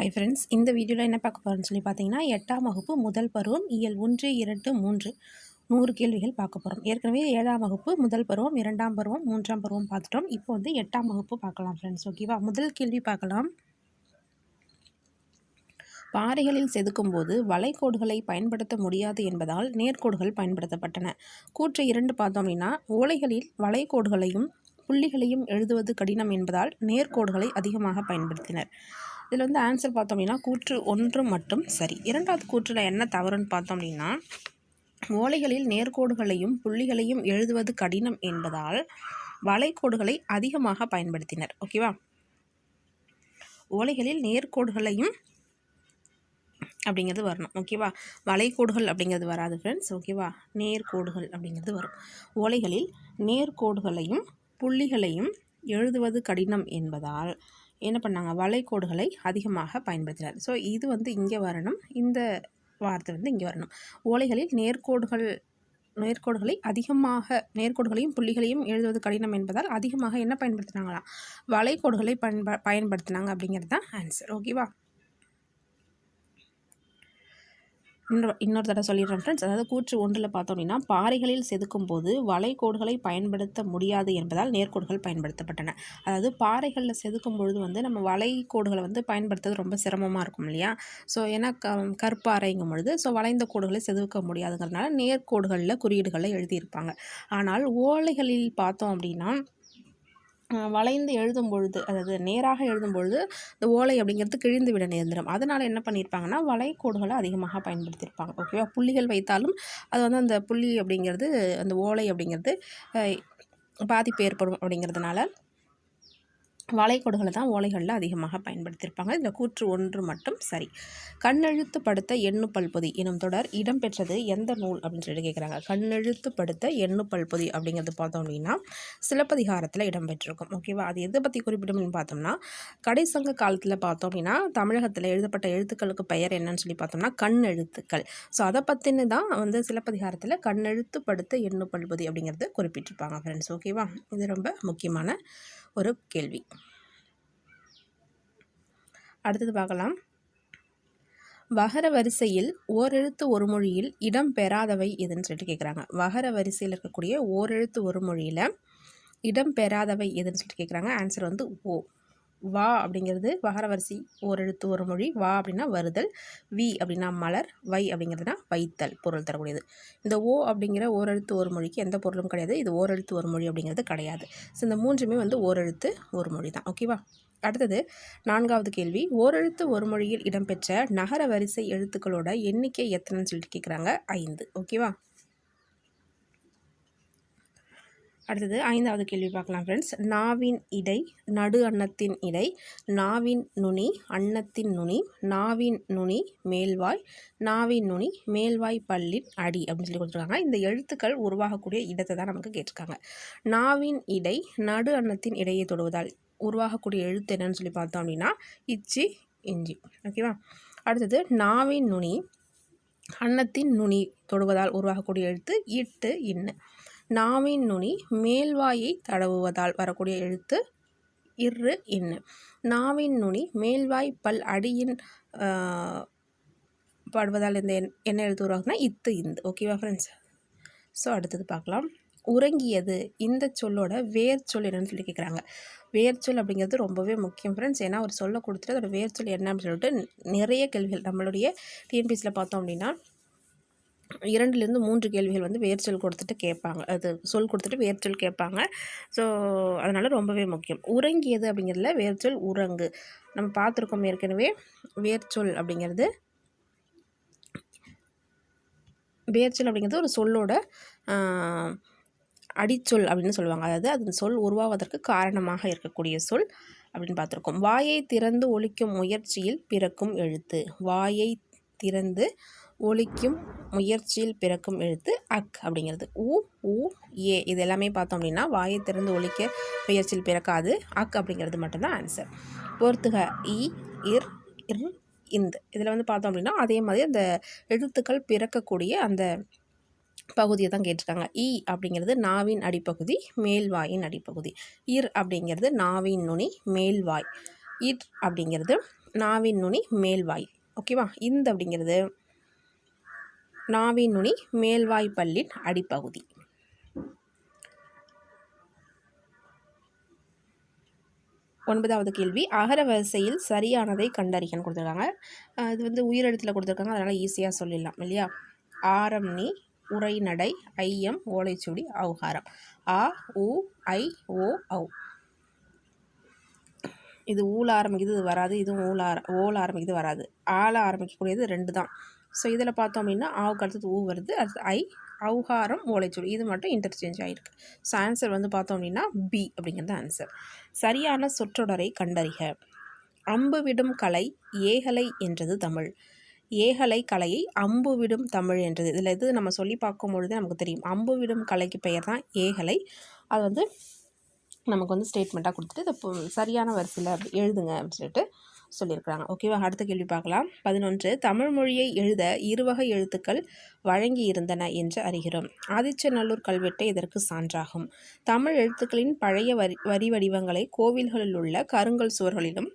Hi friends இந்த வீடியோவில் என்ன பார்க்க போகிறோம்னு சொல்லி பார்த்தீங்கன்னா எட்டாம் வகுப்பு முதல் பருவம் இயல் ஒன்று இரண்டு மூன்று நூறு கேள்விகள் பார்க்க போகிறோம் ஏற்கனவே ஏழாம் வகுப்பு முதல் பருவம் இரண்டாம் பருவம் மூன்றாம் பருவம் பார்த்துட்டோம். இப்போ வந்து எட்டாம் வகுப்பு பார்க்கலாம் ஃப்ரெண்ட்ஸ் ஓகேவா முதல் கேள்வி பார்க்கலாம். பாறைகளில் செதுக்கும் போது வளைகோடுகளை பயன்படுத்த முடியாது என்பதால் நேர்கோடுகள் பயன்படுத்தப்பட்டன. கூற்று இரண்டு பார்த்தோம் அப்படின்னா ஓலைகளில் வளைகோடுகளையும் புள்ளிகளையும் எழுதுவது கடினம் என்பதால் நேர்கோடுகளை அதிகமாக பயன்படுத்தினர். இதில் வந்து ஆன்சர் பார்த்தோம் அப்படின்னா கூற்று ஒன்று மட்டும் சரி. இரண்டாவது கூற்றில் என்ன தவறுன்னு பார்த்தோம் அப்படின்னா ஓலைகளில் நேர்கோடுகளையும் புள்ளிகளையும் எழுதுவது கடினம் என்பதால் வளைகோடுகளை அதிகமாக பயன்படுத்தினர். ஓகேவா ஓலைகளில் நேர்கோடுகளையும் அப்படிங்கிறது வரணும். ஓகேவா வளைகோடுகள் அப்படிங்கிறது வராது ஃப்ரெண்ட்ஸ் ஓகேவா நேர்கோடுகள் அப்படிங்கிறது வரும். ஓலைகளில் நேர்கோடுகளையும் புள்ளிகளையும் எழுதுவது கடினம் என்பதால் என்ன பண்ணாங்க? வளைகோடுகளை அதிகமாக பயன்படுத்தினார். ஸோ இது வந்து இங்கே வரணும். இந்த வார்த்தை வந்து இங்கே வரணும். ஓலைகளில் நேர்கோடுகள் நேர்கோடுகளை அதிகமாக நேர்கோடுகளையும் புள்ளிகளையும் எழுதுவது கடினம் என்பதால் அதிகமாக என்ன பயன்படுத்தினாங்களாம்? வளைகோடுகளை பயன்ப பயன்படுத்தினாங்க அப்படிங்கிறது தான் ஆன்சர் ஓகேவா இன்னொரு இன்னொரு தடவை சொல்லிடுறேன் ஃப்ரெண்ட்ஸ் அதாவது கூற்று ஒன்றில் பார்த்தோம் அப்படின்னா பாறைகளில் செதுக்கும் போது வளைகோடுகளை பயன்படுத்த முடியாது என்பதால் நேர்கோடுகள் பயன்படுத்தப்பட்டன. அதாவது பாறைகளில் செதுக்கும் பொழுது வந்து நம்ம வளைகோடுகளை வந்து பயன்படுத்துறது ரொம்ப சிரமமாக இருக்கும் இல்லையா? ஸோ ஏன்னா க கற்பாறைங்கும் பொழுது ஸோ வளைந்த கோடுகளை செதுக்க முடியாதுங்கிறதுனால நேர்கோடுகளில் குறியீடுகளை எழுதியிருப்பாங்க. ஆனால் ஓலைகளில் பார்த்தோம் அப்படின்னா வளைந்து எழுதும் பொழுது அதாவது நேராக எழுதும் பொழுது இந்த ஓலை அப்படிங்கிறது கிழிந்து விட நேர்ந்துடும். அதனால் என்ன பண்ணியிருப்பாங்கன்னா வளைகோடுகளை அதிகமாக பயன்படுத்தியிருப்பாங்க ஓகேவா புள்ளிகள் வைத்தாலும் அது வந்து அந்த புள்ளி அப்படிங்கிறது அந்த ஓலை அப்படிங்கிறது பாதிப்பு ஏற்படும் அப்படிங்கிறதுனால வளைகோடுகளை தான் ஓலைகளில் அதிகமாக பயன்படுத்தியிருப்பாங்க. இந்த கூற்று ஒன்று மட்டும் சரி. கண்ணெழுத்து படுத்த எண்ணு பல்பொதி எனும் தொடர் இடம்பெற்றது எந்த நூல் அப்படின்னு சொல்லி கேட்குறாங்க. கண்ணெழுத்து படுத்த எண்ணு பல்பொதி அப்படிங்கிறது பார்த்தோம் அப்படின்னா சிலப்பதிகாரத்தில் இடம்பெற்றிருக்கும். ஓகேவா அது எதை பற்றி குறிப்பிடும்னு பார்த்தோம்னா கடைசங்க காலத்தில் பார்த்தோம் அப்படின்னா தமிழகத்தில் எழுதப்பட்ட எழுத்துக்களுக்கு பெயர் என்னன்னு சொல்லி பார்த்தோம்னா கண் எழுத்துக்கள் ஸோ அதை பற்றினு தான் வந்து சிலப்பதிகாரத்தில் கண்ணெழுத்து படுத்த எண்ணு பல்பொதி அப்படிங்கிறது குறிப்பிட்டிருப்பாங்க ஃப்ரெண்ட்ஸ் ஓகேவா இது ரொம்ப முக்கியமான ஒரு கேள்வி. அடுத்தது பார்க்கலாம். வகர வரிசையில் ஓரெழுத்து ஒரு மொழியில் இடம் பெறாதவை எதுன்னு சொல்லிட்டு கேட்குறாங்க வகர வரிசையில் இருக்கக்கூடிய ஓரெழுத்து ஒரு மொழியில் இடம் பெறாதவை எதுன்னு சொல்லிட்டு கேட்குறாங்க ஆன்சர் வந்து ஓ. வா அப்படிங்கிறது வகர வரிசை ஓரெழுத்து ஒரு மொழி. வா அப்படின்னா வருதல் வி அப்படின்னா மலர் வை அப்படிங்கிறதுனா வைத்தல் பொருள் தரக்கூடியது. இந்த ஓ அப்படிங்கிற ஓரெழுத்து ஒரு மொழிக்கு எந்த பொருளும் கிடையாது. இது ஓரெழுத்து ஒரு மொழி அப்படிங்கிறது கிடையாது. ஸோ இந்த மூன்றுமே வந்து ஓரெழுத்து ஒரு மொழி தான். ஓகேவா அடுத்தது நான்காவது கேள்வி. ஓரெழுத்து ஒரு மொழியில் இடம்பெற்ற நகர வரிசை எழுத்துக்களோட எண்ணிக்கை எத்தனைன்னு சொல்லிட்டு கேட்குறாங்க ஐந்து. ஓகேவா அடுத்தது ஐந்தாவது கேள்வி பார்க்கலாம் ஃப்ரெண்ட்ஸ் நாவின் இடை நடு அன்னத்தின் இடை நாவின் நுனி அன்னத்தின் நுனி நாவின் நுனி மேல்வாய் நாவின் நுனி மேல்வாய் பல்லின் அடி அப்படின்னு சொல்லி கொடுத்துருக்காங்க. இந்த எழுத்துக்கள் உருவாகக்கூடிய இடத்தை தான் நமக்கு கேட்டிருக்காங்க. நாவின் இடை நடு அன்னத்தின் இடையை தொடுவதால் உருவாகக்கூடிய எழுத்து என்னன்னு சொல்லி பார்த்தோம் அப்படின்னா இச்சி இஞ்சி. ஓகேவா அடுத்தது நாவின் நுனி அன்னத்தின் நுனி தொடுவதால் உருவாகக்கூடிய எழுத்து இட்டு இன்னு. நாவின் நுனி மேல்வாயை தடவுவதால் வரக்கூடிய எழுத்து இரு இன்னு. நாவின் நுனி மேல்வாய் பல் அடியின் படுவதால் இந்த என்ன எழுத்து உருவாகுனா இத்து இந்து. ஓகேவா ஃப்ரெண்ட்ஸ் ஸோ அடுத்தது பார்க்கலாம். உறங்கியது இந்த சொல்லோட வேர் சொல் என்னன்னு சொல்லி கேட்குறாங்க வேர் சொல் அப்படிங்கிறது ரொம்பவே முக்கியம் ஃப்ரெண்ட்ஸ் ஏன்னா ஒரு சொல்ல கொடுத்துட்டு அதோட வேர் சொல் என்ன அப்படின்னு சொல்லிட்டு நிறைய கேள்விகள். நம்மளுடைய டிஎன்பிஎஸ்சியில் பார்த்தோம் அப்படின்னா இரண்டுலேருந்து மூன்று கேள்விகள் வந்து வேர்ச்சொல் கொடுத்துட்டு கேட்பாங்க. அது சொல் கொடுத்துட்டு வேர்ச்சொல் கேட்பாங்க. ஸோ அதனால் ரொம்பவே முக்கியம். உறங்கியது அப்படிங்கிறதுல வேர்ச்சொல் உறங்கு. நம்ம பார்த்துருக்கோம் ஏற்கனவே. வேர்ச்சொல் அப்படிங்கிறது வேர்ச்சொல் அப்படிங்கிறது ஒரு சொல்லோட அடிச்சொல் அப்படின்னு சொல்லுவாங்க. அதாவது அதன் சொல் உருவாவதற்கு காரணமாக இருக்கக்கூடிய சொல் அப்படின்னு பார்த்துருக்கோம். வாயை திறந்து ஒழிக்கும் முயற்சியில் பிறக்கும் எழுத்து. வாயை திறந்து ஒழிக்கும் முயற்சியில் பிறக்கும் எழுத்து அக் அப்படிங்கிறது. உ உ ஏ. இது எல்லாமே பார்த்தோம் அப்படின்னா வாயை திறந்து ஒழிக்க முயற்சியில் பிறக்காது. அக் அப்படிங்கிறது மட்டும்தான் ஆன்சர் பொறுத்துக இ இர் இர் இந்த. இதில் வந்து பார்த்தோம் அப்படின்னா அதே மாதிரி அந்த எழுத்துக்கள் பிறக்கக்கூடிய அந்த பகுதியை தான் கேட்டிருக்காங்க. இ அப்படிங்கிறது நாவின் அடிப்பகுதி மேல்வாயின் அடிப்பகுதி. இர் அப்படிங்கிறது நாவின் நுனி மேல்வாய். இர் அப்படிங்கிறது நாவின் நுனி மேல்வாய். ஓகேவா? இந்த அப்படிங்கிறது நாவின் நுனி மேல்வாய் பல்லின் அடிப்பகுதி. ஒன்பதாவது கேள்வி. அகர வரிசையில் சரியானதை கண்டறிகன்னு கொடுத்துருக்காங்க. இது வந்து உயிரெழுத்தில் கொடுத்துருக்காங்க. அதனால் ஈஸியாக சொல்லிடலாம் இல்லையா? ஆரம் நீ உரைநடை ஐயம் ஓலைச்சுடி அவுகாரம். ஆ உ ஐ ஓ ஔ. இது ஊல ஆரம்பிக்குது இது வராது. இதுவும் ஊல ஆர ஓல ஆரம்பிக்குது வராது. ஆள ஆரம்பிக்கக்கூடியது ரெண்டு தான் ஸோ இதில் பார்த்தோம் அப்படின்னா ஆவுக்கு அடுத்தது ஊ வருது. அடுத்து ஐ அவுகாரம் ஓலைச்சொல் இது மட்டும் இன்டர்சேஞ்ச் ஆகிருக்கு ஸோ ஆன்சர் வந்து பார்த்தோம் அப்படின்னா பி அப்படிங்கிறது ஆன்சர் சரியான சொற்றொடரை கண்டறிக. அம்பு விடும் கலை ஏகலை என்றது தமிழ். ஏகலை கலையை அம்பு விடும் தமிழ் என்றது. இதில் இது நம்ம சொல்லி பார்க்கும் பொழுது நமக்கு தெரியும். அம்பு விடும் கலைக்கு பெயர் தான் ஏகலை. அது வந்து நமக்கு வந்து ஸ்டேட்மெண்ட்டாக கொடுத்துட்டு இதை சரியான வரிசையில் எழுதுங்க அப்படின்னு சொல்லிட்டு சொல்லியிருக்கிறாங்க. ஓகேவா அடுத்த கேள்வி பார்க்கலாம். பதினொன்று தமிழ் மொழியை எழுத இருவகை எழுத்துக்கள் வழங்கி இருந்தன என்று அறிகிறோம். ஆதிச்சநல்லூர் கல்வெட்டை இதற்கு சான்றாகும். தமிழ் எழுத்துக்களின் பழைய வரி வரி வடிவங்களை கோவில்களில் உள்ள கருங்கல் சுவர்களிலும்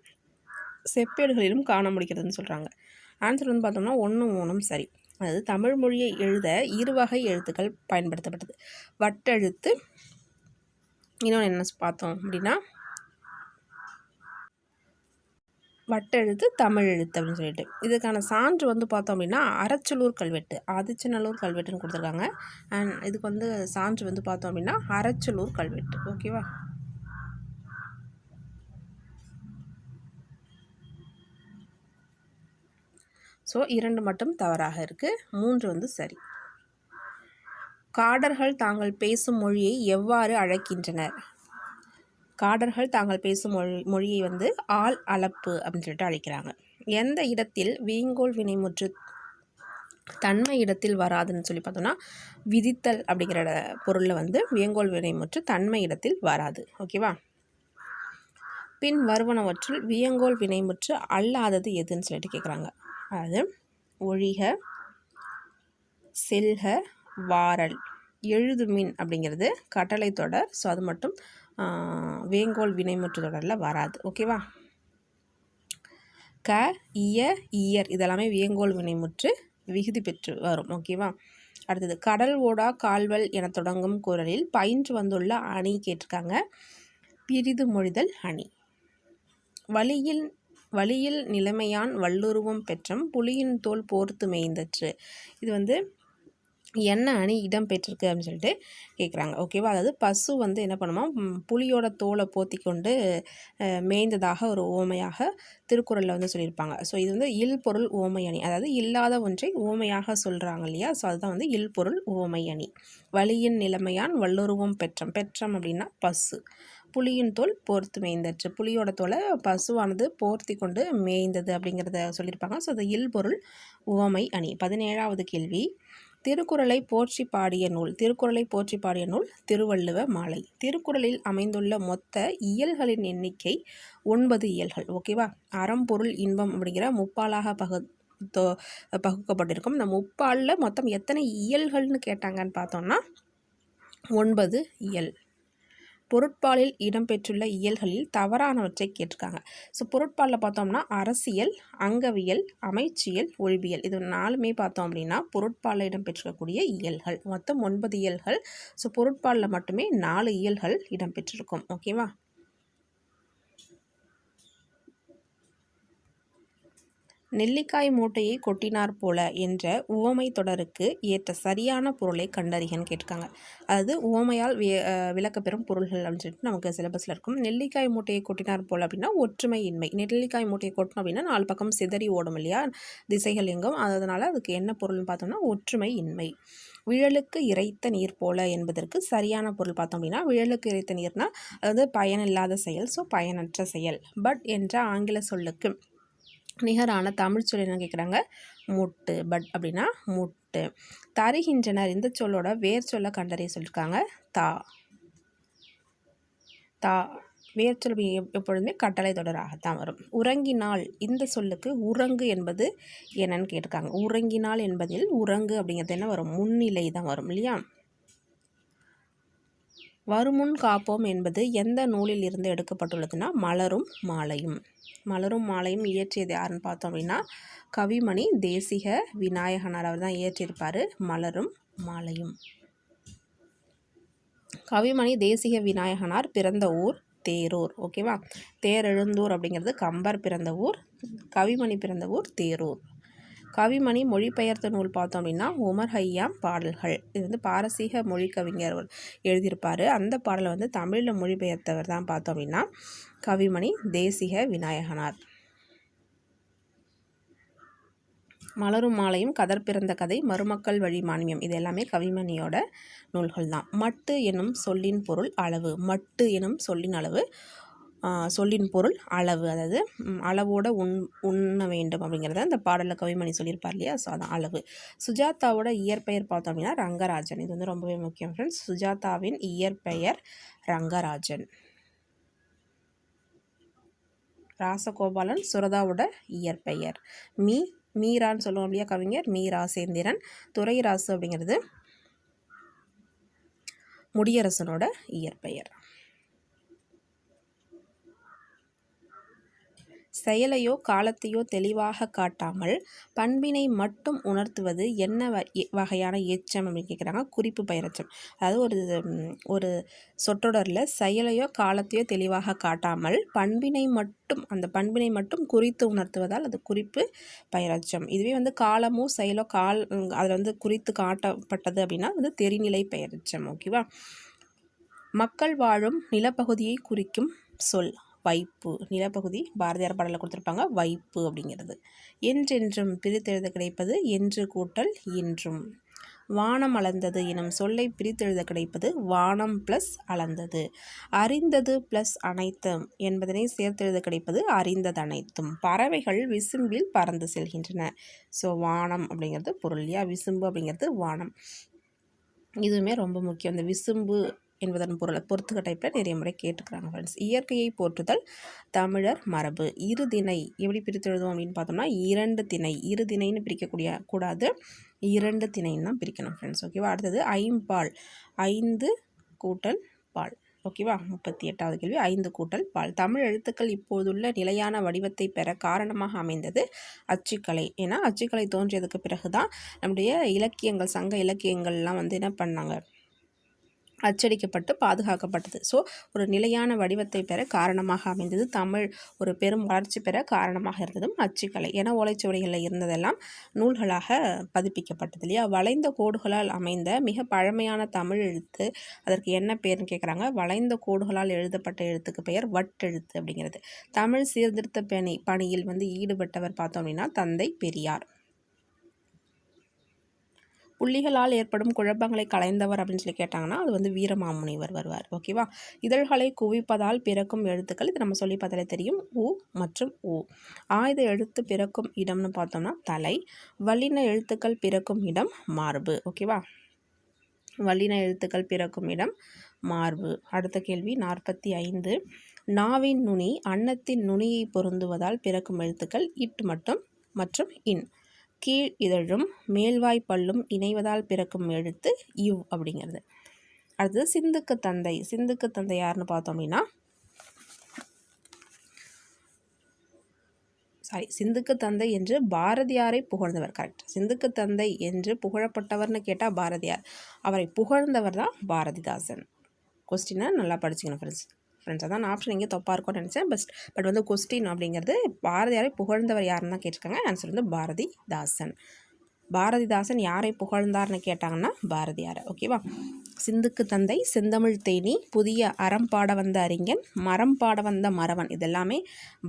செப்பேடுகளிலும் காண முடிகிறதுன்னு சொல்கிறாங்க ஆன்சர் வந்து பார்த்தோம்னா ஒன்று மூணும் சரி. அதாவது தமிழ் மொழியை எழுத இருவகை எழுத்துக்கள் பயன்படுத்தப்பட்டது. வட்டெழுத்து இன்னொன்று என்ன பார்த்தோம் அப்படின்னா வட்டெழுத்து தமிழ் எழுத்து அப்படின்னு சொல்லிட்டு. இதுக்கான சான்று வந்து பார்த்தோம் அப்படின்னா அரச்சலூர் கல்வெட்டு ஆதிச்சநல்லூர் கல்வெட்டுன்னு கொடுத்துருக்காங்க. அண்ட் இதுக்கு வந்து சான்று வந்து பார்த்தோம் அப்படின்னா அரச்சலூர் கல்வெட்டு. ஓகேவா ஸோ இரண்டு மட்டும் தவறாக இருக்குது மூன்று வந்து சரி. காடர்கள் தாங்கள் பேசும் மொழியை எவ்வாறு அழைக்கின்றனர்? காடர்கள் தாங்கள் பேசும் மொழி மொழியை வந்து ஆள் அளப்பு அப்படின்னு சொல்லிட்டு அழைக்கிறாங்க. எந்த இடத்தில் வீங்கோல் வினைமுற்று தன்மை இடத்தில் வராதுன்னு சொல்லி பார்த்தோம்னா விதித்தல் அப்படிங்கிற பொருளில் வந்து வேங்கோல் வினைமுற்று தன்மை இடத்தில் வராது. ஓகேவா பின் வருவனவற்றில் வியங்கோல் வினைமுற்று அல்லாதது எதுன்னு சொல்லிட்டு கேட்குறாங்க அதாவது ஒழிக செல்க வாரல் எழுதுமின் அப்படிங்கிறது கட்டளை தொடர். ஸோ அது மட்டும் வேங்கோல் வினைமுற்று தொடரில் வராது. ஓகேவா க இய இயர். இதெல்லாமே வேங்கோல் வினைமுற்று விகுதி பெற்று வரும். ஓகேவா அடுத்தது கடல் ஓடா கால்வல் என தொடங்கும் குரலில் பயின்று வந்துள்ள அணி கேட்டிருக்காங்க. பிரிது மொழிதல் அணி. வழியில் வழியில் நிலைமையான் வல்லுருவம் பெற்றம் புலியின் தோல் போர்த்து மேய்ந்தற்று. இது வந்து என்ன அணி இடம் பெற்றிருக்கு அப்படின்னு சொல்லிட்டு கேட்குறாங்க. ஓகேவா அதாவது பசு வந்து என்ன பண்ணுமா? புலியோட தோலை போத்தி கொண்டு மேய்ந்ததாக ஒரு ஓமையாக திருக்குறளில் வந்து சொல்லியிருப்பாங்க. ஸோ இது வந்து இல் பொருள் ஓமை அணி. அதாவது இல்லாத ஒன்றை ஓமையாக சொல்கிறாங்க இல்லையா? ஸோ அதுதான் வந்து இல் பொருள் ஓமை அணி. வழியின் நிலைமையான் வல்லுருவம் பெற்றம். பெற்றம் அப்படின்னா பசு. புலியின் தோல் போர்த்து மேய்ந்தற்று. புலியோட தோலை பசுவானது போர்த்தி கொண்டு மேய்ந்தது அப்படிங்கிறத சொல்லியிருப்பாங்க. ஸோ அது இல் பொருள் உவமை அணி. பதினேழாவது கேள்வி. திருக்குறளை போற்றி பாடிய நூல் திருக்குறளை போற்றி பாடிய நூல் திருவள்ளுவ மாலை. திருக்குறளில் அமைந்துள்ள மொத்த இயல்களின் எண்ணிக்கை ஒன்பது இயல்கள். ஓகேவா அறம் பொருள் இன்பம் அப்படிங்கிற முப்பாலாக பகு பகுக்கப்பட்டிருக்கும். இந்த முப்பாலில் மொத்தம் எத்தனை இயல்கள்னு கேட்டாங்கன்னு பார்த்தோம்னா ஒன்பது இயல். பொருட்பாலில் இடம்பெற்றுள்ள இயல்களில் தவறானவற்றை கேட்டிருக்காங்க. ஸோ பொருட்பாலில் பார்த்தோம்னா அரசியல் அங்கவியல் அமைச்சியல் ஒழிபியல். இது நாலுமே பார்த்தோம் அப்படின்னா பொருட்பாலில் இடம்பெற்றிருக்கக்கூடிய இயல்கள். மொத்தம் ஒன்பது இயல்கள். ஸோ பொருட்பாலில் மட்டுமே நாலு இயல்கள் இடம்பெற்றிருக்கும். ஓகேவா நெல்லிக்காய் மூட்டையை கொட்டினார் போல என்ற உவமை தொடருக்கு ஏற்ற சரியான பொருளை கண்டறிகன்னு கேட்டிருக்காங்க. அதாவது உவமையால் விளக்கப்பெறும் பொருள்கள் அப்படின்னு சொல்லிட்டு நமக்கு சிலபஸில் இருக்கும். நெல்லிக்காய் மூட்டையை கொட்டினார் போல் அப்படின்னா ஒற்றுமை இன்மை நெல்லிக்காய் மூட்டையை கொட்டணும் அப்படின்னா நாலு பக்கம் சிதறி ஓடும் இல்லையா? திசைகள் எங்கும். அதனால் அதுக்கு என்ன பொருள்னு பார்த்தோம்னா ஒற்றுமை இன்மை விழலுக்கு இறைத்த நீர் போல என்பதற்கு சரியான பொருள் பார்த்தோம் அப்படின்னா விழலுக்கு இறைத்த நீர்னால் அதாவது பயனில்லாத செயல் ஸோ பயனற்ற செயல். பட் என்ற ஆங்கில சொல்லுக்கு நிகரான தமிழ் சொல் என்ன கேட்குறாங்க முட்டு. பட் அப்படின்னா முட்டு. தருகின்றனர் இந்த சொல்லோட வேர் சொல்ல கண்டறிய சொல்லியிருக்காங்க தா. தா. வேர்ச்சொல் எப்பொழுதுமே கட்டளை தொடராகத்தான் வரும். உறங்கினால் இந்த சொல்லுக்கு உறங்கு என்பது என்னன்னு கேட்டிருக்காங்க. உறங்கினால் என்பதில் உறங்கு அப்படிங்கிறது என்ன வரும்? முன்னிலை தான் வரும் இல்லையா? வருமுன் காப்போம் என்பது எந்த நூலில் இருந்து எடுக்கப்பட்டுள்ளதுன்னா மலரும் மாலையும். மலரும் மாலையும் இயற்றியது யாருன்னு பார்த்தோம் அப்படின்னா கவிமணி தேசிக விநாயகனார் அவர் தான் இயற்றியிருப்பார். மலரும் மாலையும். கவிமணி தேசிக விநாயகனார் பிறந்த ஊர் தேரூர். ஓகேவா? தேரெழுந்தூர் அப்படிங்கிறது கம்பர் பிறந்த ஊர் கவிமணி பிறந்த ஊர் தேரூர். கவிமணி மொழிபெயர்த்த நூல் பார்த்தோம் அப்படின்னா உமர் ஹையாம் பாடல்கள். இது வந்து பாரசீக மொழி கவிஞர் எழுதியிருப்பார். அந்த பாடலை வந்து தமிழில் மொழிபெயர்த்தவர் தான் பார்த்தோம் அப்படின்னா கவிமணி தேசிக விநாயகனார். மலரும் மாலையும் கதர் பிறந்த கதை மருமக்கள் வழி மானியம். இது எல்லாமே கவிமணியோட நூல்கள் தான் மட்டு எனும் சொல்லின் பொருள் அளவு. மட்டு எனும் சொல்லின் அளவு சொல்லின் பொருள் அளவு. அதாவது அளவோட உண் உண்ண வேண்டும் அப்படிங்கிறத அந்த பாடலில் கவிமணி சொல்லியிருப்பார் இல்லையா? ஸோ அதான் அளவு. சுஜாதாவோட இயற்பெயர் பார்த்தோம் அப்படின்னா ரங்கராஜன். இது வந்து ரொம்பவே முக்கியம் ஃப்ரெண்ட்ஸ் சுஜாதாவின் இயற்பெயர் ரங்கராஜன். ராசகோபாலன் சுரதாவோட இயற்பெயர். மீ மீரான்னு சொல்லுவோம் இல்லையா கவிஞர்? மீ ராசேந்திரன் துரைராசு அப்படிங்கிறது முடியரசனோட இயற்பெயர். செயலையோ காலத்தையோ தெளிவாக காட்டாமல் பண்பினை மட்டும் உணர்த்துவது என்ன வகையான எச்சம் அப்படின்னு கேட்குறாங்க? குறிப்பு பெயரச்சம் அதாவது ஒரு ஒரு சொற்றொடரில் செயலையோ காலத்தையோ தெளிவாக காட்டாமல் பண்பினை மட்டும் அந்த பண்பினை மட்டும் குறித்து உணர்த்துவதால் அது குறிப்பு பெயரச்சம் இதுவே வந்து காலமோ செயலோ கால் அதில் வந்து குறித்து காட்டப்பட்டது அப்படின்னா வந்து தெரிநிலை பெயரச்சம் ஓகேவா? மக்கள் வாழும் நிலப்பகுதியை குறிக்கும் சொல். வைப்பு. நிலப்பகுதி பாரதியார் பாடலில் கொடுத்துருப்பாங்க வைப்பு அப்படிங்கிறது. என்றென்றும் பிரித்தெழுத கிடைப்பது என்று கூட்டல் இன்றும். வானம் அளந்தது எனும் சொல்லை பிரித்தெழுத கிடைப்பது வானம் ப்ளஸ் அளந்தது. அறிந்தது ப்ளஸ் அனைத்தும் என்பதனை சேர்த்தெழுத கிடைப்பது அறிந்தது அனைத்தும். பறவைகள் விசும்பில் பறந்து செல்கின்றன. ஸோ வானம் அப்படிங்கிறது பொருள் இல்லையா? விசும்பு அப்படிங்கிறது வானம். இதுவுமே ரொம்ப முக்கியம். இந்த விசும்பு என்பதன் பொருளை. பொறுத்துக்க டைப்பில் நிறைய முறை கேட்டுக்கிறாங்க ஃப்ரெண்ட்ஸ் இயற்கையை போற்றுதல் தமிழர் மரபு. இரு திணை. எப்படி பிரித்து எழுதுவோம் அப்படின்னு பார்த்தோம்னா இரண்டு திணை. இரு திணைன்னு பிரிக்கக்கூடிய கூடாது. இரண்டு திணைன்னு தான் பிரிக்கணும் ஃப்ரெண்ட்ஸ் ஓகேவா அடுத்தது ஐம்பால். ஐந்து கூட்டல் பால். ஓகேவா முப்பத்தி எட்டாவது கேள்வி. ஐந்து கூட்டல் பால். தமிழ் எழுத்துக்கள் இப்போதுள்ள நிலையான வடிவத்தை பெற காரணமாக அமைந்தது அச்சுக்கலை. ஏன்னா அச்சுக்கலை தோன்றியதுக்கு பிறகு தான் நம்முடைய இலக்கியங்கள் சங்க இலக்கியங்கள்லாம் வந்து என்ன பண்ணாங்க? அச்சடிக்கப்பட்டு பாதுகாக்கப்பட்டது. ஸோ ஒரு நிலையான வடிவத்தை பெற காரணமாக அமைந்தது. தமிழ் ஒரு பெரும் வளர்ச்சி பெற காரணமாக இருந்ததும் அச்சுக்கலை. என ஓலைச்சுவடிகளில் இருந்ததெல்லாம் நூல்களாக பதிப்பிக்கப்பட்டது இல்லையா? வளைந்த கோடுகளால் அமைந்த மிக பழமையான தமிழ் எழுத்து அதற்கு என்ன பேர்னு கேட்குறாங்க வளைந்த கோடுகளால் எழுதப்பட்ட எழுத்துக்கு பெயர் வட்டெழுத்து அப்படிங்கிறது. தமிழ் சீர்திருத்த பணி பணியில் வந்து ஈடுபட்டவர் பார்த்தோம் அப்படின்னா தந்தை பெரியார். புள்ளிகளால் ஏற்படும் குழப்பங்களை கலைந்தவர் அப்படின்னு சொல்லி கேட்டாங்கன்னா அது வந்து வீரமாமுனிவர் வருவார். ஓகேவா இதழ்களை குவிப்பதால் பிறக்கும் எழுத்துக்கள் இது நம்ம சொல்லி பார்த்தாலே தெரியும். உ மற்றும் உ. ஆயுத எழுத்து பிறக்கும் இடம்னு பார்த்தோம்னா தலை. வல்லின எழுத்துக்கள் பிறக்கும் இடம் மார்பு. ஓகேவா வல்லின எழுத்துக்கள் பிறக்கும் இடம் மார்பு. அடுத்த கேள்வி நாற்பத்தி ஐந்து. நாவின் நுனி அன்னத்தின் நுனியை பொருந்துவதால் பிறக்கும் எழுத்துக்கள் இட் மட்டும் மற்றும் இன். கீழ் இதழும் மேல்வாய் பல்லும் இணைவதால் பிறக்கும் எழுத்து இவ் அப்படிங்கிறது. அடுத்தது சிந்துக்கு தந்தை. சிந்துக்கு தந்தை யாருன்னு பார்த்தோம் அப்படின்னா சாரி சிந்துக்கு தந்தை என்று பாரதியாரை புகழ்ந்தவர். கரெக்ட் சிந்துக்கு தந்தை என்று புகழப்பட்டவர்னு கேட்டால் பாரதியார். அவரை புகழ்ந்தவர் தான் பாரதிதாசன். கொஸ்டினை நல்லா படிச்சுக்கணும் ஃப்ரெண்ட்ஸ் ஃப்ரெண்ட்ஸ் அதான் ஆப்ஷன் இங்கே தப்பாக இருக்கும்னு நினச்சேன். பஸ்ட் பட் வந்து கொஸ்டின் அப்படிங்கிறது பாரதியாரை புகழ்ந்தவர் யாருன்னு தான் கேட்டிருக்காங்க. ஆன்சர் வந்து பாரதிதாசன். பாரதிதாசன் யாரை புகழ்ந்தார்னு கேட்டாங்கன்னா பாரதியார். ஓகேவா சிந்துக்கு தந்தை செந்தமிழ் தேனி புதிய அறம் பாட வந்த அறிஞன் மரம் பாட வந்த மறவன் இதெல்லாமே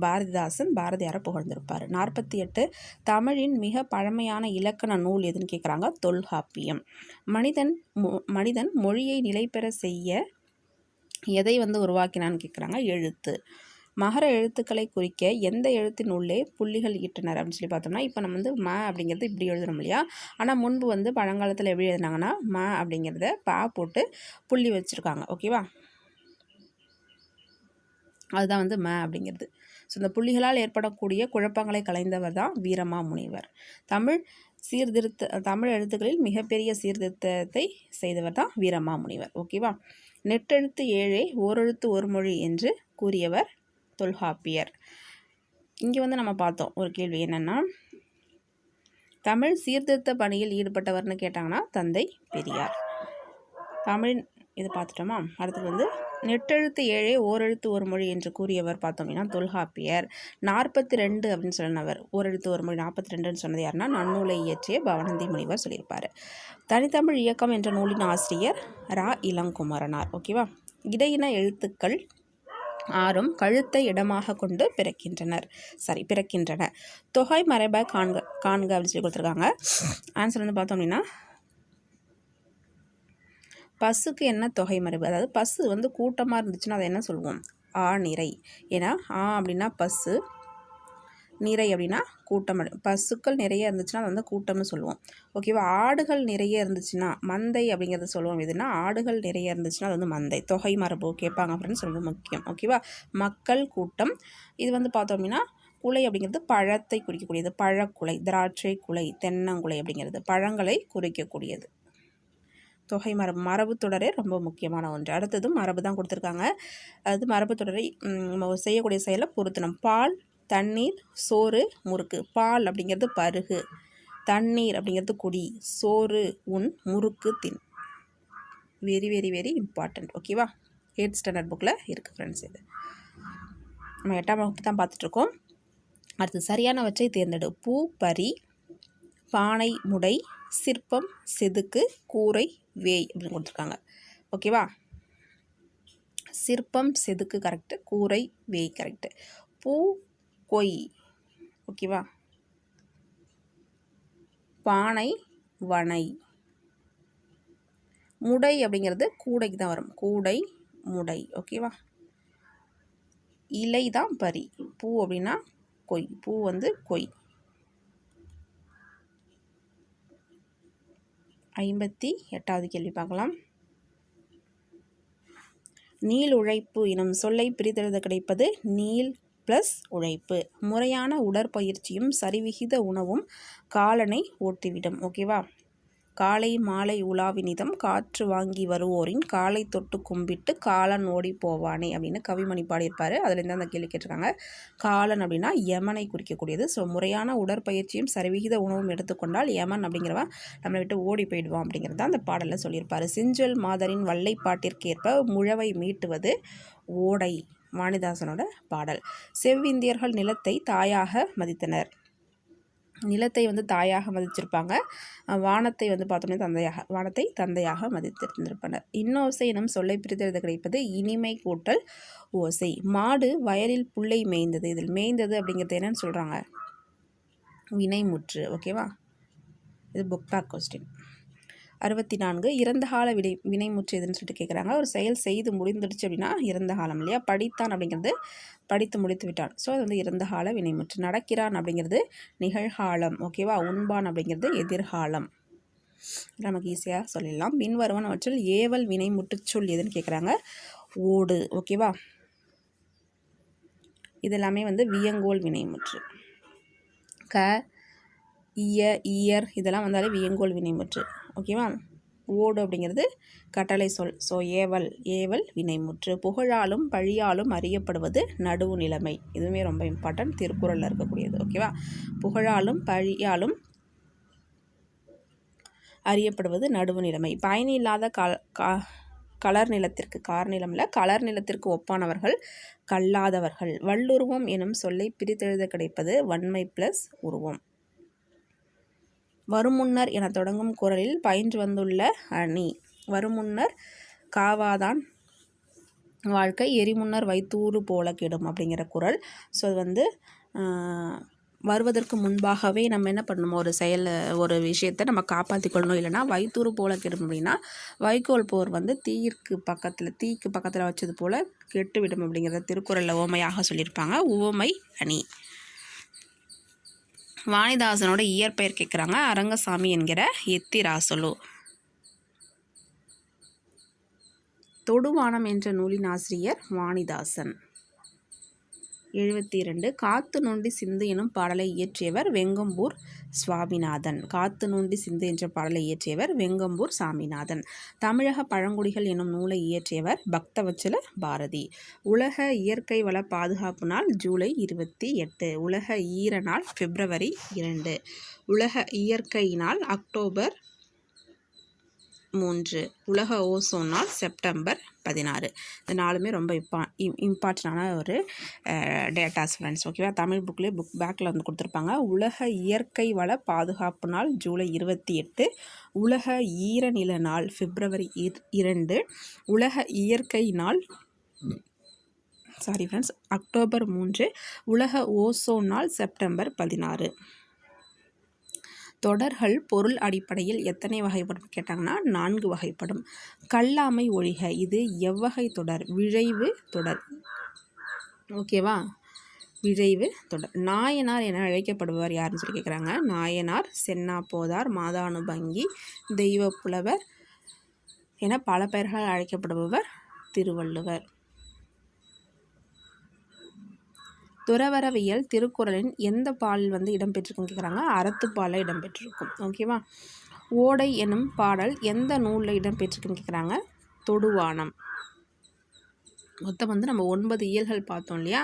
பாரதிதாசன் பாரதியாரை புகழ்ந்திருப்பார். நாற்பத்தி எட்டு தமிழின் மிக பழமையான இலக்கண நூல் எதுன்னு கேட்குறாங்க தொல்காப்பியம். மனிதன் மனிதன் மொழியை நிலைபெற செய்ய எதை வந்து உருவாக்கினான்னு கேட்குறாங்க? எழுத்து. மகர எழுத்துக்களை குறிக்க எந்த எழுத்தின் உள்ளே புள்ளிகள் ஈட்டனர் அப்படின்னு சொல்லி பார்த்தோம்னா இப்போ நம்ம வந்து ம அப்படிங்கிறது இப்படி எழுதணும் இல்லையா? ஆனால் முன்பு வந்து பழங்காலத்தில் எப்படி எழுதினாங்கன்னா ம அப்படிங்கிறத பா போட்டு புள்ளி வச்சுருக்காங்க. ஓகேவா அதுதான் வந்து ம அப்படிங்கிறது. ஸோ இந்த புள்ளிகளால் ஏற்படக்கூடிய குழப்பங்களை கலைந்தவர் தான் வீரமா முனிவர். தமிழ் சீர்திருத்த தமிழ் எழுத்துக்களில் மிகப்பெரிய சீர்திருத்தத்தை செய்தவர் தான் வீரமா முனிவர். ஓகேவா நெட்டெழுத்து ஏழே ஓரெழுத்து ஒரு மொழி என்று கூறியவர் தொல்காப்பியர். இங்கே வந்து நம்ம பார்த்தோம் ஒரு கேள்வி என்னென்னா தமிழ் சீர்திருத்த பணியில் ஈடுபட்டவர்னு கேட்டாங்கன்னா தந்தை பெரியார். தமிழ் இது பார்த்துட்டோமா? அடுத்தது வந்து நெட்டெழுத்து ஏழே ஓரெழுத்து ஒரு மொழி என்று கூறியவர் பார்த்தோம் அப்படின்னா தொல்காப்பியர். நாற்பத்தி ரெண்டு அப்படின்னு சொன்னவர். ஓரெழுத்து ஒரு மொழி நாற்பத்தி ரெண்டுன்னு சொன்னது யாருன்னா நன்னூலை இயற்றிய பவனந்தி முனிவர் சொல்லியிருப்பார். தனித்தமிழ் இயக்கம் என்ற நூலின் ஆசிரியர் ரா. இளங்குமரனார். ஓகேவா இடையின எழுத்துக்கள் ஆறும் கழுத்தை இடமாக கொண்டு பிறக்கின்றனர். சாரி பிறக்கின்றன. தொகை மறைப காண்க காண்க அப்படின்னு சொல்லி கொடுத்துருக்காங்க. ஆன்சர் வந்து பார்த்தோம் அப்படின்னா பஸ்ஸுக்கு என்ன தொகை மரபு? அதாவது பஸ்ஸு வந்து கூட்டமாக இருந்துச்சுன்னா அதை என்ன சொல்லுவோம் ஆ நிறை. ஏன்னா ஆ அப்படின்னா பஸ்ஸு நிறை அப்படின்னா கூட்டம். பசுக்கள் நிறைய இருந்துச்சுன்னா அது வந்து கூட்டம்னு சொல்லுவோம் ஓகேவா ஆடுகள் நிறைய இருந்துச்சுன்னா மந்தை அப்படிங்கிறத சொல்லுவோம் எதுனா ஆடுகள் நிறைய இருந்துச்சுன்னா அது வந்து மந்தை. தொகை மரபு கேட்பாங்க அப்படின்னு ரொம்ப முக்கியம். ஓகேவா மக்கள் கூட்டம். இது வந்து பார்த்தோம் அப்படின்னா குலை அப்படிங்கிறது பழத்தை குறிக்கக்கூடியது. பழக்குலை திராட்சை குலை தென்னங்குலை அப்படிங்கிறது. பழங்களை குறிக்கக்கூடியது. தொகை மரபு மரபு தொடரே ரொம்ப முக்கியமான ஒன்று. அடுத்ததும் மரபு தான் கொடுத்துருக்காங்க. அது மரபு தொடரை செய்யக்கூடிய செயலை பொருத்தணும். பால் தண்ணீர் சோறு முறுக்கு. பால் அப்படிங்கிறது பருகு. தண்ணீர் அப்படிங்கிறது குடி. சோறு உன் முறுக்கு தின். வெரி வெரி வெரி இம்பார்ட்டண்ட் ஓகேவா எயிட் ஸ்டாண்டர்ட் புக்கில் இருக்குது ஃப்ரெண்ட்ஸ் இது. நம்ம எட்டாம் வகுப்பு தான் பார்த்துட்ருக்கோம். அடுத்து சரியானவற்றை தேர்ந்தெடு. பூ பரி பானை முடை சிற்பம் செதுக்கு கூரை வேய் அப்படின்னு கொடுத்துருக்காங்க. ஓகேவா? சிற்பம் செதுக்கு கரெக்டு கூரை வேய் கரெக்டு பூ கொய். ஓகேவா? பானை வனை. முடை அப்படிங்கிறது கூடைக்கு தான் வரும். கூடை முடை. ஓகேவா? இலை தான் பரி. பூ அப்படின்னா கொய். பூ வந்து கொய். ஐம்பத்தி எட்டாவது கேள்வி பார்க்கலாம். நீள் உழைப்பு எனும் சொல்லை பிரித்தெழுத கிடைப்பது நீள் ப்ளஸ் உழைப்பு. முறையான உடற்பயிற்சியும் சரிவிகித உணவும் காலனை ஓட்டிவிடும். ஓகேவா காலை மாலை உலாவினிதம் காற்று வாங்கி வருவோரின் காலை தொட்டு கும்பிட்டு காலன் ஓடி போவானே அப்படின்னு கவிமணி பாடியிருப்பார். அதுலேருந்து அந்த கேள்வி கேட்டிருக்காங்க. காலன் அப்படின்னா யமனை குறிக்கக்கூடியது. ஸோ முறையான உடற்பயிற்சியும் சரிவிகித உணவும் எடுத்துக்கொண்டால் யமன் அப்படிங்கிறவன் நம்மளை விட்டு ஓடி போயிடுவான் தான் அந்த பாடலில் சொல்லியிருப்பார். சிஞ்சல் மாதரின் வல்லைப்பாட்டிற்கேற்ப முழவை மீட்டுவது ஓடை வாணிதாசனோட பாடல். செவ்விந்தியர்கள் நிலத்தை தாயாக மதித்தனர். நிலத்தை வந்து தாயாக மதிச்சிருப்பாங்க வானத்தை வந்து பார்த்தோம்னா தந்தையாக வானத்தை தந்தையாக மதித்திருந்திருப்பனர். இன்னோசை எனும் சொல்லை பிரித்தெழுத கிடைப்பது இனிமை கூட்டல் ஓசை. மாடு வயலில் புல்லை மேய்ந்தது. இதில் மேய்ந்தது அப்படிங்கிறது என்னன்னு சொல்கிறாங்க வினைமுற்று ஓகேவா? இது புக் பேக் கொஸ்டின் அறுபத்தி நான்கு இறந்த கால வினை வினைமுற்று எதுன்னு சொல்லிட்டு கேட்குறாங்க ஒரு செயல் செய்து முடிந்துடுச்சு அப்படின்னா இறந்த காலம் இல்லையா? படித்தான் அப்படிங்கிறது படித்து முடித்து விட்டான். ஸோ அது வந்து இறந்த கால வினைமுற்று. நடக்கிறான் அப்படிங்கிறது நிகழ்காலம் ஓகேவா உண்பான் அப்படிங்கிறது எதிர்காலம். நமக்கு ஈஸியாக சொல்லிடலாம். பின்வருவன் அவற்றில் ஏவல் வினை முட்டுச்சொல் எதுன்னு கேட்குறாங்க ஓடு ஓகேவா இதெல்லாமே வந்து வியங்கோல் வினைமுற்று. க இய இயர் இதெல்லாம் வந்தாலே வியங்கோல் வினைமுற்று. ஓகேவா ஓடு அப்படிங்கிறது கட்டளை சொல். ஸோ ஏவல் ஏவல் வினைமுற்று புகழாலும் பழியாலும் அறியப்படுவது நடுவு நிலைமை. இதுவுமே ரொம்ப இம்பார்ட்டன்ட் திருக்குறளில் இருக்கக்கூடியது. ஓகேவா புகழாலும் பழியாலும் அறியப்படுவது நடுவு நிலைமை. பயணி இல்லாத கா கலர் நிலத்திற்கு கார் நிலமில் கலர் நிலத்திற்கு ஒப்பானவர்கள் கல்லாதவர்கள். வல்லுருவம் எனும் சொல்லை பிரித்தெழுத கிடைப்பது வன்மை ப்ளஸ் உருவம். வருமுன்னர் என தொடங்கும் குரலில் பயின்று வந்துள்ள அணி. வருமுன்னர் காவாதான் வாழ்க்கை எரிமுன்னர் வைத்தூறு போல கெடும் அப்படிங்கிற குரல். ஸோ அது வந்து வருவதற்கு முன்பாகவே நம்ம என்ன பண்ணணும் ஒரு செயல் ஒரு விஷயத்தை நம்ம காப்பாற்றி கொள்ளணும். இல்லைனா வைத்தூறு போல கெடும் அப்படின்னா வைக்கோல் போர் வந்து தீயிற்கு பக்கத்தில் தீக்கு பக்கத்தில் வச்சது போல் கெட்டுவிடும் அப்படிங்கிறத திருக்குறளில் ஓமையாக சொல்லியிருப்பாங்க. உவமை அணி. வாணிதாசனோட இயற்பெயர் கேட்குறாங்க அரங்கசாமி என்கிற எத்திராசலு. தொடுவானம் என்ற நூலின் ஆசிரியர் வாணிதாசன். எழுபத்தி இரண்டு காத்து நோண்டி சிந்து எனும் பாடலை இயற்றியவர் வெங்கம்பூர் சுவாமிநாதன். காத்து நோண்டி சிந்து என்ற பாடலை இயற்றியவர் வெங்கம்பூர் சாமிநாதன். தமிழக பழங்குடிகள் எனும் நூலை இயற்றியவர் பக்தவச்சல பாரதி. உலக இயற்கை வள பாதுகாப்பு நாள் ஜூலை இருபத்தி எட்டு உலக ஈர நாள் பிப்ரவரி இரண்டு. உலக இயற்கை நாள் அக்டோபர் மூன்று உலக ஓசோன் நாள் செப்டம்பர் பதினாறு. இந்த நாலுமே ரொம்ப இப்பா இம்பார்ட்டண்டான ஒரு டேட்டாஸ் ஃப்ரெண்ட்ஸ் ஓகேவா தமிழ் புக்லேயே புக் பேக்கில் வந்து கொடுத்துருப்பாங்க. உலக இயற்கை வள பாதுகாப்பு நாள் ஜூலை இருபத்தி எட்டு. உலக ஈரநில நாள் பிப்ரவரி இரண்டு. உலக இயற்கை நாள் சாரி ஃப்ரெண்ட்ஸ் அக்டோபர் மூன்று. உலக ஓசோன் நாள் செப்டம்பர் பதினாறு. தொடர்கள் பொருள் அடிப்படையில் எத்தனை வகைப்படும் கேட்டாங்கன்னா நான்கு வகைப்படும். கல்லாமை ஒழிக இது எவ்வகை தொடர்? விழைவு தொடர். ஓகேவா விழைவு தொடர். நாயனார் என அழைக்கப்படுபவர் யாருன்னு சொல்லி கேட்குறாங்க நாயனார் சென்னா போதார் மாதானுபங்கி தெய்வ புலவர் என பல பெயர்கள் அழைக்கப்படுபவர் திருவள்ளுவர். துறவரவியல் திருக்குறளின் எந்த பாலில் வந்து இடம்பெற்றிருக்குன்னு கேட்குறாங்க அறத்துப்பாலில் இடம்பெற்றிருக்கும் ஓகேவா ஓடை எனும் பாடல் எந்த நூலில் இடம்பெற்றிருக்குன்னு கேட்குறாங்க தொடுவானம். மொத்தம் வந்து நம்ம ஒன்பது இயல்கள் பார்த்தோம் இல்லையா?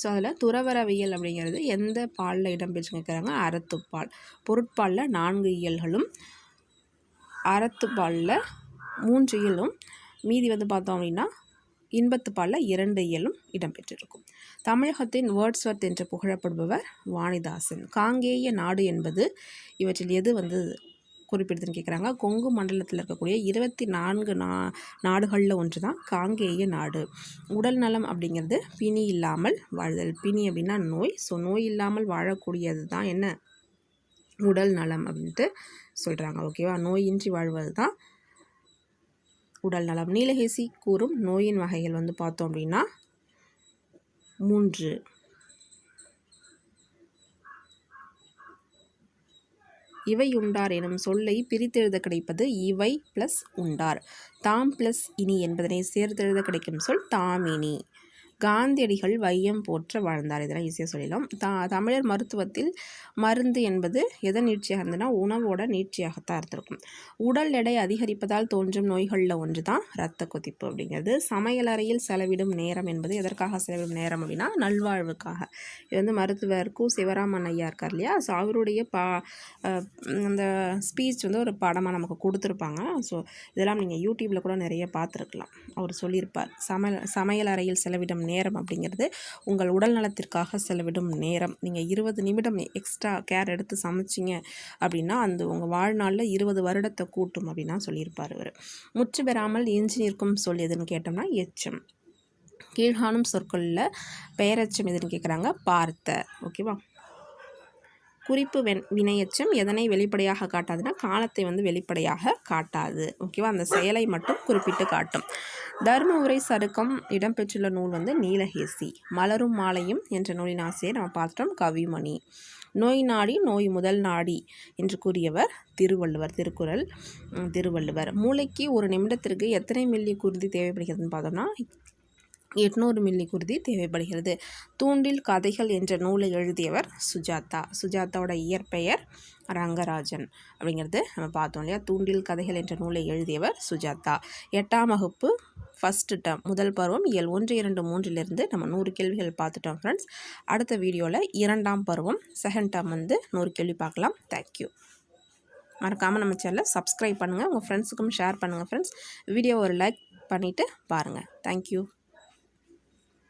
ஸோ அதில் துறவரவியல் அப்படிங்கிறது எந்த பாலில் இடம்பெற்று கேட்குறாங்க அறத்துப்பால் பொருட்பாலில் நான்கு இயல்களும் அறத்துப்பாலில் மூன்று இயலும் மீதி வந்து பார்த்தோம் அப்படின்னா இன்பத்து பாலில் இரண்டு இயலும் இடம்பெற்றிருக்கும். தமிழகத்தின் வேர்ட்ஸ்வர்த் என்று புகழப்படுபவர் வாணிதாசன். காங்கேய நாடு என்பது இவற்றில் எது வந்து குறிப்பிடுதுன்னு கேட்குறாங்க கொங்கு மண்டலத்தில் இருக்கக்கூடிய இருபத்தி நான்கு நா நாடுகளில் ஒன்று தான் காங்கேய நாடு. உடல் நலம் அப்படிங்கிறது பிணி இல்லாமல் வாழ்தல். பிணி அப்படின்னா நோய். ஸோ நோய் இல்லாமல் வாழக்கூடியது தான் என்ன? உடல் நலம் அப்படின்ட்டு சொல்கிறாங்க ஓகேவா? நோயின்றி வாழ்வது தான் உடல் நலம். நீலகேசி கூறும் நோயின் வகைகள் வந்து பார்த்தோம் அப்படின்னா மூன்று. இவை உண்டார் எனும் சொல்லை பிரித்தெழுத கிடைப்பது இவை ப்ளஸ் உண்டார். தாம் ப்ளஸ் இனி என்பதனை சேர்த்தெழுத கிடைக்கும் சொல் தாமினி. காந்தியடிகள் வையம் போற்ற வாழ்ந்தார். இதெல்லாம் ஈஸியாக சொல்லிடலாம். த தமிழர் மருத்துவத்தில் மருந்து என்பது எதை நீட்சியாக இருந்ததுன்னா உணவோட நீட்சியாகத்தான் இருந்திருக்கும். உடல் எடை அதிகரிப்பதால் தோன்றும் நோய்களில் ஒன்று தான் இரத்த கொதிப்பு அப்படிங்கிறது. சமையலறையில் செலவிடும் நேரம் என்பது எதற்காக செலவிடும் நேரம் அப்படின்னா நல்வாழ்வுக்காக. இது வந்து மருத்துவர் கு. சிவராமன் ஐயா இருக்கார் இல்லையா? ஸோ அவருடைய பா அந்த ஸ்பீச் வந்து ஒரு படமாக நமக்கு கொடுத்துருப்பாங்க. ஸோ இதெல்லாம் நீங்கள் யூடியூப்பில் கூட நிறைய பார்த்துருக்கலாம். அவர் சொல்லியிருப்பார். சமையல் சமையலறையில் செலவிடும் நேரம் நேரம் அப்படிங்கிறது உங்கள் உடல் நலத்திற்காக செலவிடும் நேரம். நீங்கள் இருபது நிமிடம் எக்ஸ்ட்ரா கேர் எடுத்து சமைச்சிங்க அப்படின்னா அந்த உங்கள் வாழ்நாளில் இருபது வருடத்தை கூட்டும் அப்படின்னா சொல்லியிருப்பார் இவர். முற்று பெறாமல் எஞ்சி நிற்கும் சொல் எதுன்னு கேட்டோம்னா எச்சம். கீழ்காணும் சொற்களில் பெயரச்சம் எதுன்னு கேட்குறாங்க பார்த்த. ஓகேவா? குறிப்பு வெண் வினையச்சம் எதனை வெளிப்படையாக காட்டாதுன்னா காலத்தை வந்து வெளிப்படையாக காட்டாது. ஓகேவா? அந்த செயலை மட்டும் குறிப்பிட்டு காட்டும். தர்ம உரை சருக்கம் இடம்பெற்றுள்ள நூல் வந்து நீலகேசி. மலரும் மாலையும் என்ற நூலின் ஆசிரியர் நம்ம பார்த்தோம் கவிமணி. நோய் நாடி நோய் முதல் நாடி என்று கூறியவர் திருவள்ளுவர் திருக்குறள் திருவள்ளுவர். மூளைக்கு ஒரு நிமிடத்திற்கு எத்தனை மில்லி குருதி தேவைப்படுகிறதுன்னு பார்த்தோம்னா எட்நூறு மில்லி குருதி தேவைப்படுகிறது. தூண்டில் கதைகள் என்ற நூலை எழுதியவர் சுஜாதா. சுஜாதாவோட இயற்பெயர் ரங்கராஜன் அப்படிங்கிறது நம்ம பார்த்தோம் இல்லையா? தூண்டில் கதைகள் என்ற நூலை எழுதியவர் சுஜாதா. எட்டாம் வகுப்பு ஃபஸ்ட்டு டேம் முதல் பருவம் இயல் ஒன்று இரண்டு மூன்றிலிருந்து நம்ம நூறு கேள்விகள் பார்த்துட்டோம் ஃப்ரெண்ட்ஸ் அடுத்த வீடியோவில் இரண்டாம் பருவம் செகண்ட் டேம் வந்து நூறு கேள்வி பார்க்கலாம். தேங்க்யூ மறக்காமல் நம்ம சேனலை சப்ஸ்கிரைப் பண்ணுங்கள் உங்கள் ஃப்ரெண்ட்ஸுக்கும் ஷேர் பண்ணுங்கள் ஃப்ரெண்ட்ஸ் வீடியோ ஒரு லைக் பண்ணிவிட்டு பாருங்கள் தேங்க்யூ